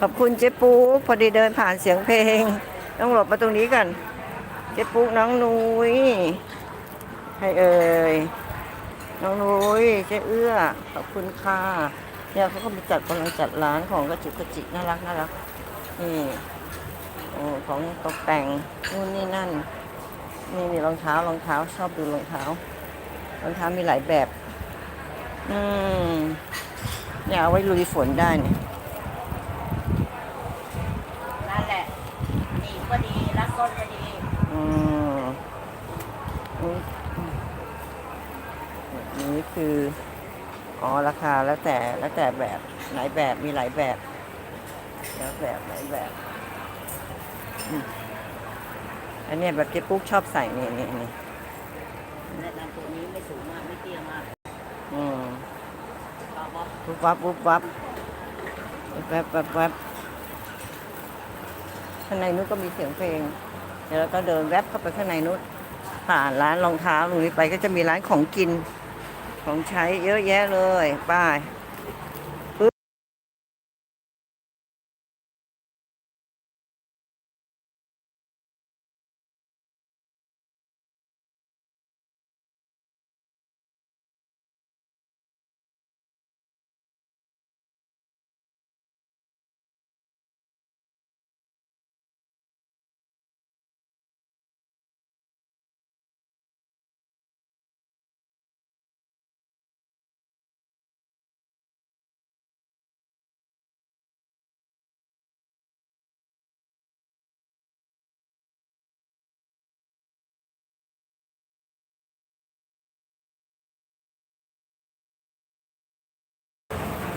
ขอบคุณเจ๊ปุ๊กพอดีเดินผ่านเสียงเพลง ต้องหลบมาตรงนี้กัน เจ๊ปุ๊กน้องนุ้ยให้เอ่ยน้องนุ้ยเจ๊เอื้อ ขอบคุณค่ะเนี่ยเขาก็มีจัดกำลังจัดร้านของกระจุกกระจิกน่ารักน่ารักนี่โอ้ของตกแต่งนู่นนี่นั่น นี่นี่รองเท้ารองเท้าชอบดูรองเท้ารองเท้ามีหลายแบบ อืมเนี่ยเอาไว้ลุยฝนได้เนี่ย นั่นแหละหนีบ ก็ดีรัก้นก็ดีอืมนี่คือ อ๋อ ราคาแล้วแต่แล้วแต่แบบหลายแบบมีหลายแบบ แล้วแบบหลายแบบอันนี้แบบเจ๊ปุ๊กชอบใส่นี่นี่นี่แต่ลำตัวนี้ไม่สูงมากไม่เตี้ยมากอืมชอบปะปุ๊บวับปุ๊บวับแวบแวบแวบ ข้างในนู้นก็มีเสียงเพลงเดี๋ยวเราก็เดินแวบเข้าไปข้างในนู้นผ่านร้านรองเท้าตรงนี้ไปก็จะมีร้านของกินของใช้เยอะแยะเลย ป้าย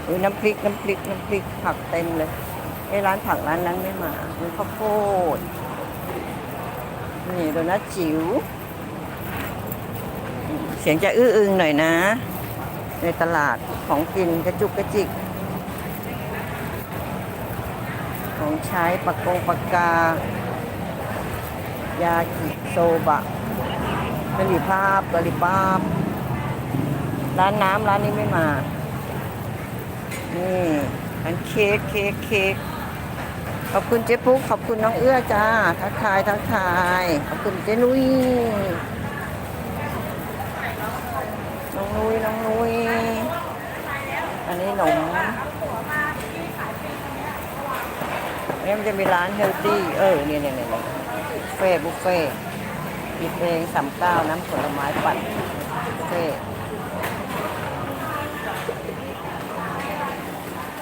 อุ้ยน้ำพริกน้ำพริกน้ำพริกผักเต็มเลยไอ้ร้านผักร้านนั้นไม่มามีข้าวโพดนี่โดนัทจิ๋วเสียงจะอื้ออึงหน่อยนะ ในตลาดของกินกระจุกกระจิก ของใช้ปากกงปากกา ยากิโซบะกะหรี่ภาพกะหรี่ภาพร้านน้ำร้านนี้ไม่มา นี่อันเค้กเค้กเค้กขอบคุณเจ๊ปุ๊กขอบคุณน้องเอื้อจ้า ทักทายทักทาย ขอบคุณเจ๊นุ้ยน้องนุ้ยน้องนุ้ยอันนี้หนมนี่มันจะมีร้านเฮลตี้เออเนี่ยเนี่ยเนี่ยบุฟเฟ่บุฟเฟ่ต์มีเพลงสามเก้าน้ำผลไม้ปั่นบุฟเฟ่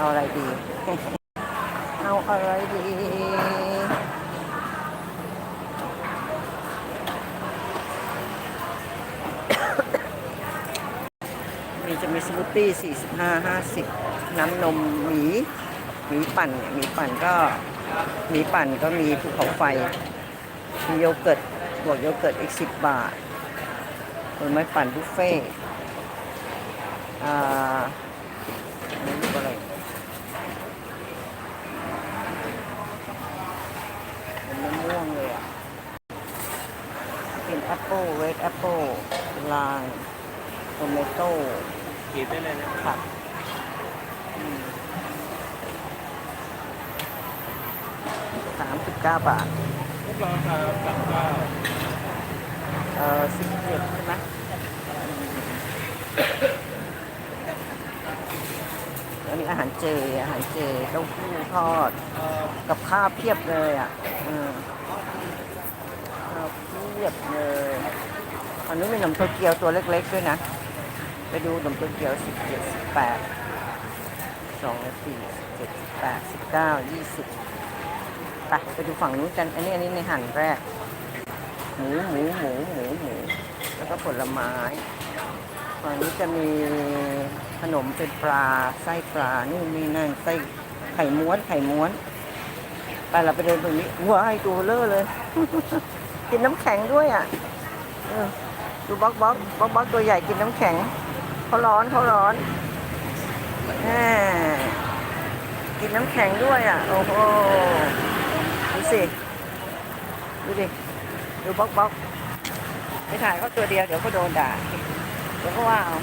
เอาอะไรดี เอาอะไรดี มีจะมีสมูทตี้45 50 น้ำนมหมีหมีปั่นเนี่ยหมีปั่นก็หมีปั่นก็มีภูเขาไฟ มีโยเกิร์ตบวกโยเกิร์ตอีก 10 บาทผลไม้ปั่นบุฟเฟ่อ่าอันนี้ลูกอะไรเป็นมะม่วงเลยอะเป็น แอปเปิลเรดแอปเปิลลายโทเมโต้ขีดได้เลยนะผักสามสิบเก้าบาทพวกเราทานสามเก้าเออสิบเจ็ดใช่ไหมอันนี้อาหารเจ อาหารเจเต้าหู้ทอด กับข้าวเพียบเลยอะอืมข้าว เพียบเลยอันนี้มีขนมโตเกียวตัวเล็กๆด้วยนะ ไปดูขนมโตเกียวสิบเจ็ดสิบแปดสองสี่เจ็ดสิบแปดสิบเก้ายี่สิบไปไปดูฝั่งนู้นกัน อันนี้อันนี้ในหั่นแรก หมูหมูหมูหมูหมูแล้วก็ผลไม้ฝั่งนี้จะมีขนมเป็นปลาไส้ปลานู่นนี่นั่นไส้ไข่ม้วนไข่ม้วนไปเราไปเดินตรงนี้ว้ายตัวเลอะเลย กินน้ำแข็งด้วยอะดูบล็อกบล็อกบล็อกบล็อกตัวใหญ่กินน้ำแข็งเขาร้อนเขาร้อนแหมกินน้ำแข็งด้วยอะ โอ้โหดูสิดูดิดูบล็อกบล็อกไปถ่ายเขาตัวเดียวเดี๋ยวเขาโดนด่าเดี๋ยวเขาว่าเอา